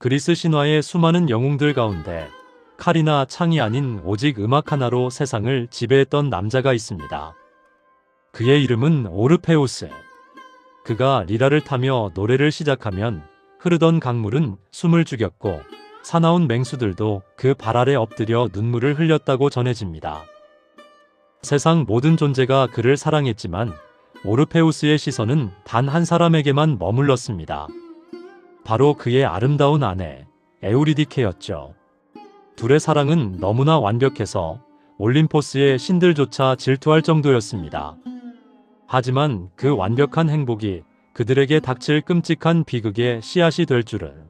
그리스 신화의 수많은 영웅들 가운데 칼이나 창이 아닌 오직 음악 하나로 세상을 지배했던 남자가 있습니다. 그의 이름은 오르페우스. 그가 리라를 타며 노래를 시작하면 흐르던 강물은 숨을 죽였고 사나운 맹수들도 그 발 아래 엎드려 눈물을 흘렸다고 전해집니다. 세상 모든 존재가 그를 사랑했지만 오르페우스의 시선은 단 한 사람에게만 머물렀습니다. 바로 그의 아름다운 아내 에우리디케였죠. 둘의 사랑은 너무나 완벽해서 올림포스의 신들조차 질투할 정도였습니다. 하지만 그 완벽한 행복이 그들에게 닥칠 끔찍한 비극의 씨앗이 될 줄은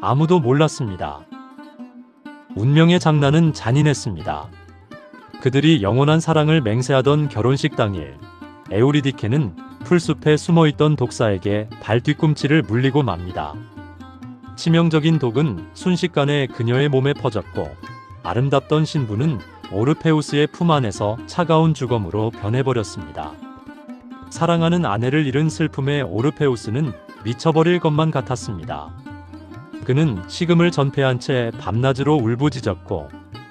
아무도 몰랐습니다. 운명의 장난은 잔인했습니다. 그들이 영원한 사랑을 맹세하던 결혼식 당일, 에우리디케는 풀숲에 숨어있던 독사에게 발 뒤꿈치를 물리고 맙니다. 치명적인 독은 순식간에 그녀의 몸에 퍼졌고 아름답던 신부는 오르페우스의 품 안에서 차가운 죽음으로 변해버렸습니다. 사랑하는 아내를 잃은 슬픔에 오르페우스는 미쳐버릴 것만 같았습니다. 그는 식음을 전폐한 채 밤낮으로 울부짖었고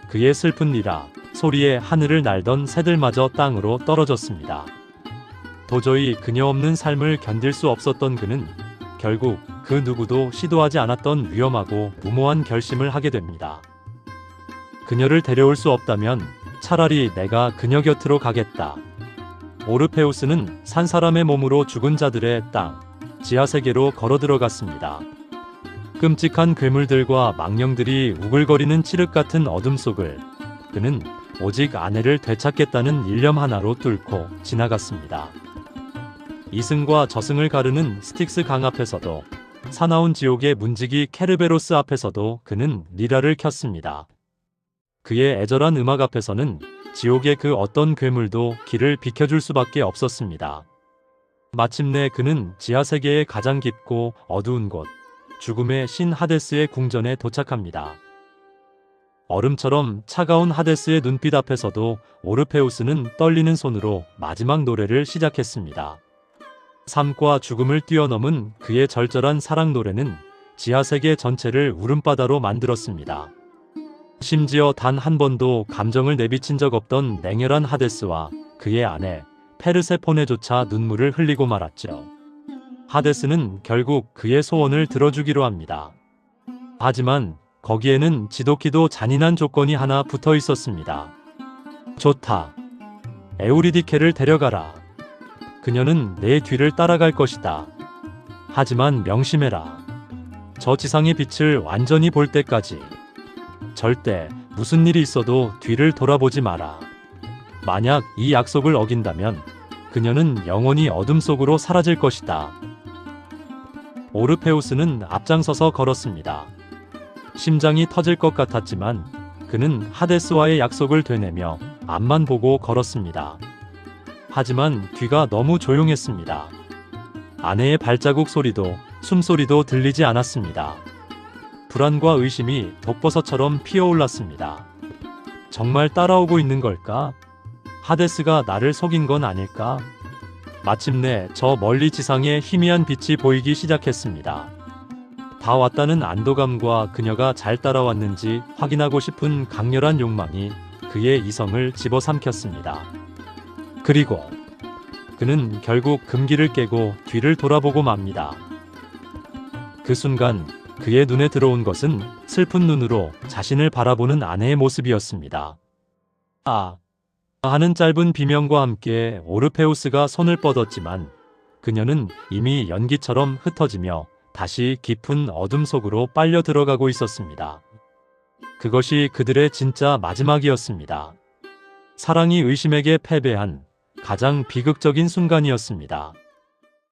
그의 슬픈 리라 소리에 하늘을 날던 새들마저 땅으로 떨어졌습니다. 도저히 그녀 없는 삶을 견딜 수 없었던 그는 결국 그 누구도 시도하지 않았던 위험하고 무모한 결심을 하게 됩니다. 그녀를 데려올 수 없다면 차라리 내가 그녀 곁으로 가겠다. 오르페우스는 산 사람의 몸으로 죽은 자들의 땅, 지하 세계로 걸어 들어갔습니다. 끔찍한 괴물들과 망령들이 우글거리는 칠흑 같은 어둠 속을 그는 오직 아내를 되찾겠다는 일념 하나로 뚫고 지나갔습니다. 이승과 저승을 가르는 스틱스 강 앞에서도 사나운 지옥의 문지기 케르베로스 앞에서도 그는 리라를 켰습니다. 그의 애절한 음악 앞에서는 지옥의 그 어떤 괴물도 길을 비켜줄 수밖에 없었습니다. 마침내 그는 지하세계의 가장 깊고 어두운 곳, 죽음의 신 하데스의 궁전에 도착합니다. 얼음처럼 차가운 하데스의 눈빛 앞에서도 오르페우스는 떨리는 손으로 마지막 노래를 시작했습니다. 삶과 죽음을 뛰어넘은 그의 절절한 사랑 노래는 지하세계 전체를 울음바다로 만들었습니다. 심지어 단 한 번도 감정을 내비친 적 없던 냉혈한 하데스와 그의 아내 페르세포네조차 눈물을 흘리고 말았죠. 하데스는 결국 그의 소원을 들어주기로 합니다. 하지만 거기에는 지독히도 잔인한 조건이 하나 붙어 있었습니다. 좋다. 에우리디케를 데려가라. 그녀는 내 뒤를 따라갈 것이다. 하지만 명심해라. 저 지상의 빛을 완전히 볼 때까지. 절대 무슨 일이 있어도 뒤를 돌아보지 마라. 만약 이 약속을 어긴다면 그녀는 영원히 어둠 속으로 사라질 것이다. 오르페우스는 앞장서서 걸었습니다. 심장이 터질 것 같았지만 그는 하데스와의 약속을 되뇌며 앞만 보고 걸었습니다. 하지만 뒤가 너무 조용했습니다. 아내의 발자국 소리도 숨소리도 들리지 않았습니다. 불안과 의심이 독버섯처럼 피어올랐습니다. 정말 따라오고 있는 걸까? 하데스가 나를 속인 건 아닐까? 마침내 저 멀리 지상에 희미한 빛이 보이기 시작했습니다. 다 왔다는 안도감과 그녀가 잘 따라왔는지 확인하고 싶은 강렬한 욕망이 그의 이성을 집어삼켰습니다. 그리고 그는 결국 금기를 깨고 뒤를 돌아보고 맙니다. 그 순간 그의 눈에 들어온 것은 슬픈 눈으로 자신을 바라보는 아내의 모습이었습니다. 아, 하는 짧은 비명과 함께 오르페우스가 손을 뻗었지만 그녀는 이미 연기처럼 흩어지며 다시 깊은 어둠 속으로 빨려 들어가고 있었습니다. 그것이 그들의 진짜 마지막이었습니다. 사랑이 의심에게 패배한 가장 비극적인 순간이었습니다.